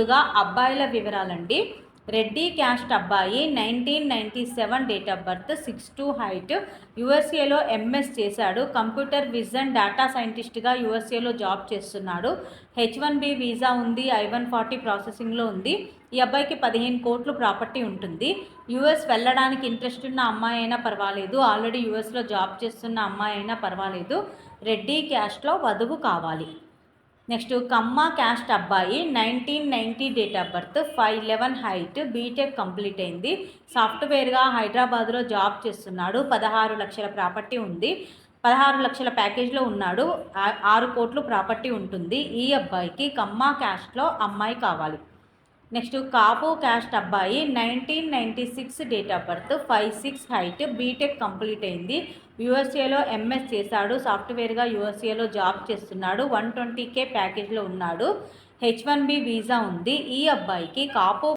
ముందుగా అబ్బాయిల వివరాలండి. రెడ్డి క్యాస్ట్ అబ్బాయి nineteen ninety seven date of birth six two height. యుఎస్ఏలో MS చేశాడు. కంప్యూటర్ విజన్ డేటా సైంటిస్ట్గా యుఎస్ఏలో జాబ్ చేస్తున్నాడు. హెచ్ వన్ బి వీసా ఉంది. ఐ వన్ ఫార్టీ ప్రాసెసింగ్లో ఉంది. ఈ అబ్బాయికి పదిహేను కోట్లు ప్రాపర్టీ ఉంటుంది. యుఎస్ వెళ్ళడానికి ఇంట్రెస్ట్ ఉన్న అమ్మాయి అయినా పర్వాలేదు. ఆల్రెడీ యుఎస్లో జాబ్ చేస్తున్న అమ్మాయి అయినా పర్వాలేదు. రెడ్డి క్యాస్ట్లో వధువు కావాలి. నెక్స్ట్ కమ్మ క్యాస్ట్ అబ్బాయి nineteen ninety date of birth five eleven height B Tech complete అయింది. సాఫ్ట్వేర్గా హైదరాబాద్లో జాబ్ చేస్తున్నాడు. పదహారు లక్షల ప్రాపర్టీ ఉంది. పదహారు లక్షల ప్యాకేజ్లో ఉన్నాడు. ఆరు కోట్లు ప్రాపర్టీ ఉంటుంది. ఈ అబ్బాయికి కమ్మ క్యాస్ట్లో అమ్మాయి కావాలి. నెక్స్ట్ కాపు క్యాస్ట్ అబ్బాయి nineteen ninety six date of birth five six height BTech complete అయింది. యూఎస్ఏలో ఎంఎస్ చేశాడు. సాఫ్ట్వేర్గా యూఎస్ఏలో జాబ్ చేస్తున్నాడు. వన్ ట్వంటీ కే ప్యాకేజ్లో ఉన్నాడు. హెచ్ వన్ బి వీసా ఉంది. ఈ అబ్బాయికి కాపు